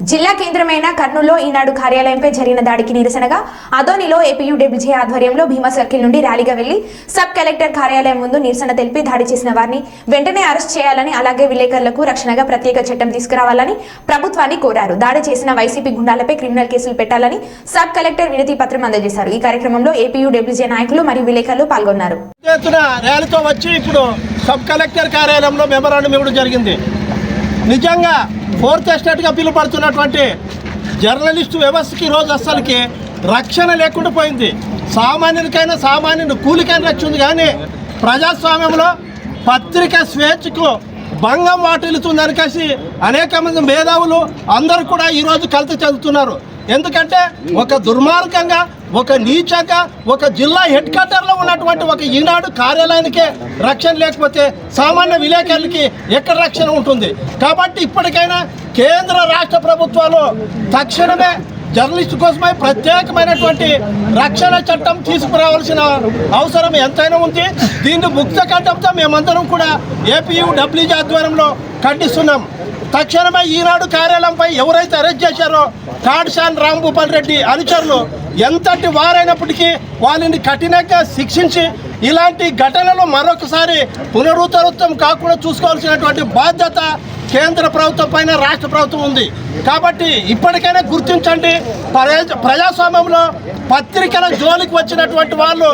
జిల్లా కేంద్రమైన కర్నూలులో ఈనాడు కార్యాలయంపై జరిగిన దాడికి నిరసనగా అదోనిలో ఏపీయూడబ్ల్యూజే ఆధ్వర్యంలో భీమా సర్కిల్ నుండి ర్యాలీగా వెళ్ళి సబ్ కలెక్టర్ కార్యాలయం ముందు నిరసన తెలిపి దాడి చేసిన వారిని వెంటనే అరెస్ట్ చేయాలని అలాగే విలేకరులకు రక్షణగా ప్రత్యేక చట్టం తీసుకురావాలని ప్రభుత్వాన్ని కోరారు. దాడి చేసిన వైసీపీ గుండాలపై క్రిమినల్ కేసులు పెట్టాలని సబ్ కలెక్టర్ వినతి పత్రం అందజేశారు. ఈ కార్యక్రమంలో ఏపీయూడబ్ల్యూజే నాయకులు మరియు విలేకరులు పాల్గొన్నారు. ర్యాలీతో వచ్చి ఇప్పుడు సబ్ కలెక్టర్ కార్యాలయంలో మెమరాండం ఇవ్వడం జరిగింది. నిజంగా ఫోర్త్ ఎస్టేట్గా పిలువబడుతున్నటువంటి జర్నలిస్టు వ్యవస్థకి ఈరోజు అస్సలకి రక్షణ లేకుండా పోయింది. సామాన్యునికైనా సామాన్యుని కూలికైనా రక్షణ ఉంది కానీ ప్రజాస్వామ్యంలో పత్రిక స్వేచ్ఛకు భంగం వాటిల్లుతుందని కలిసి అనేక మంది మేధావులు అందరూ కూడా ఈరోజు కలత చెందుతున్నారు. ఎందుకంటే ఒక దుర్మార్గంగా ఒక నీచంగా ఒక జిల్లా హెడ్ క్వార్టర్లో ఉన్నటువంటి ఒక ఈనాడు కార్యాలయానికే రక్షణ లేకపోతే సామాన్య విలేకరులకి ఎక్కడ రక్షణ ఉంటుంది? కాబట్టి ఇప్పటికైనా కేంద్ర రాష్ట్ర ప్రభుత్వాలు తక్షణమే జర్నలిస్ట్ కోసమై ప్రత్యేకమైనటువంటి రక్షణ చట్టం తీసుకురావాల్సిన అవసరం ఎంతైనా ఉంది. దీన్ని ముక్త కంఠంతో మేమందరం కూడా ఏపీయూ డబ్ల్యూజీ ఆధ్వర్యంలో ఖండిస్తున్నాం. తక్షణమే ఈనాడు కార్యాలయంపై ఎవరైతే అరెస్ట్ చేశారో కాడ్షాన్ రాంభూపాల్ రెడ్డి అనుచరులు ఎంతటి వారైనప్పటికీ వాళ్ళని కఠినంగా శిక్షించి ఇలాంటి ఘటనలు మరొకసారి పునరుద్ధృతం కాకుండా చూసుకోవాల్సినటువంటి బాధ్యత కేంద్ర ప్రభుత్వం పైన రాష్ట్ర ప్రభుత్వం ఉంది. కాబట్టి ఇప్పటికైనా గుర్తించండి ప్రజా ప్రజాస్వామ్యంలో పత్రికల జోలికి వచ్చినటువంటి వాళ్ళు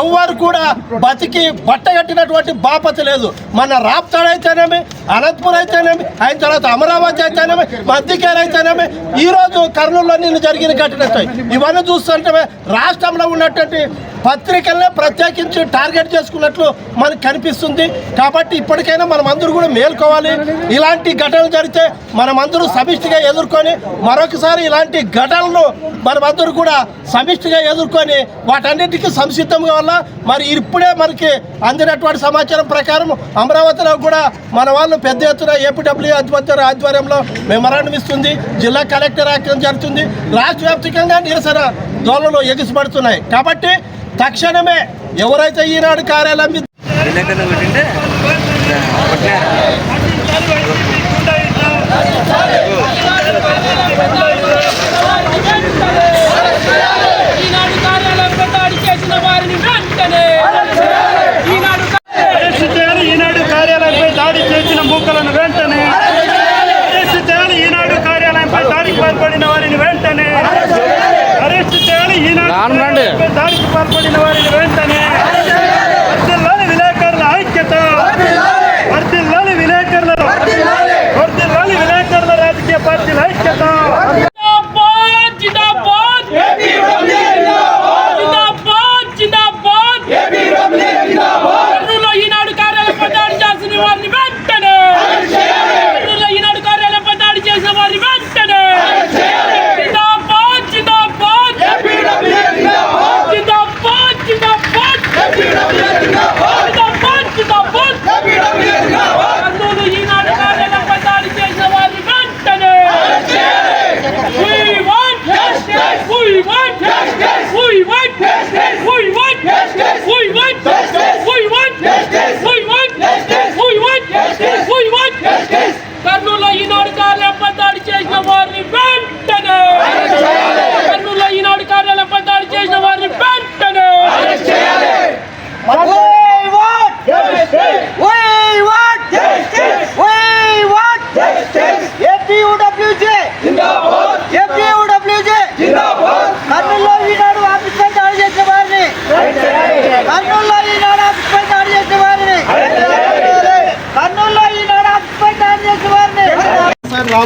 ఎవరు కూడా బతికి బట్టగట్టినటువంటి బాపత లేదు. మన రాప్తాడ్ అయితేనేమి అనంతపూర్ అయితేనేమి అయిన తర్వాత అమరావతి అయితేనేమి మధ్యకేర్ అయితేనేమి ఈరోజు కర్నూలులో నిన్ను జరిగిన ఘటనతో ఇవన్నీ చూస్తుంటే రాష్ట్రంలో ఉన్నటువంటి పత్రికలనే ప్రత్యేకించి టార్గెట్ చేసుకున్నట్లు మనకు కనిపిస్తుంది. కాబట్టి ఇప్పటికైనా మనం అందరూ కూడా మేల్కోవాలి. ఇలాంటి ఘటనలు జరిగితే మనమందరూ సమిష్టిగా ఎదుర్కొని మరొకసారి ఇలాంటి ఘటనలు మనమందరూ కూడా సమిష్టిగా ఎదుర్కొని వాటన్నిటికీ సంసిద్ధంగా వల్ల మరి ఇప్పుడే మనకి అందినటువంటి సమాచారం ప్రకారం అమరావతిలో కూడా మన వాళ్ళు పెద్ద ఎత్తున ఏపీడబ్ల్యూ ఆధ్వర్య ఆధ్వర్యంలో మెమరాండం ఇస్తుంది. జిల్లా కలెక్టర్ యాక్షన్ జరుగుతుంది. రాష్ట్ర వ్యాప్తికంగా నిరసన ధోరణులు ఎగిసిపడుతున్నాయి. కాబట్టి తక్షణమే ఎవరైతే ఈనాడు కార్యాలయం మీద కొట్టింటే కొట్టినారు ఈనాడు కార్యాలయంపై దాడి చేసిన వారిని వెంటనే ఈనాడు అరెస్ట్ చేయాలి ఈనాడు చేసిన మూకలను వెంటనే అరెస్ట్ చేయాలి. ఈనాడు కార్యాలయంపై దాడికి పాల్పడిన వారిని వెంటనే అరెస్ట్ చేయాలి. ఈనాడు దాడికి పాల్పడిన వారిని వెంటనే విలేకరుల ఐక్యత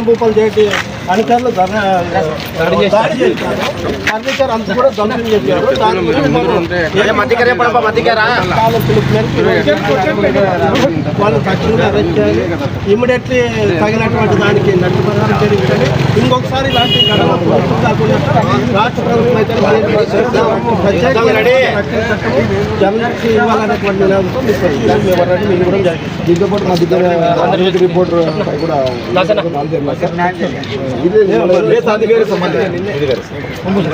రాంభూపాల్ రెడ్డి ధర్నా దాడి చేశారు. ఫర్నిచర్ కూడా ధ్వంసం వాళ్ళు తక్షణంగా అరెస్ట్ చేయాలి. తగినటువంటి దానికి నష్టపరిహారం జరిగిందని ఇంకొకసారి ఇలాంటి రాష్ట్ర ప్రభుత్వం ఇవ్వాలనేటువంటి దీంతో పాటు మా దగ్గర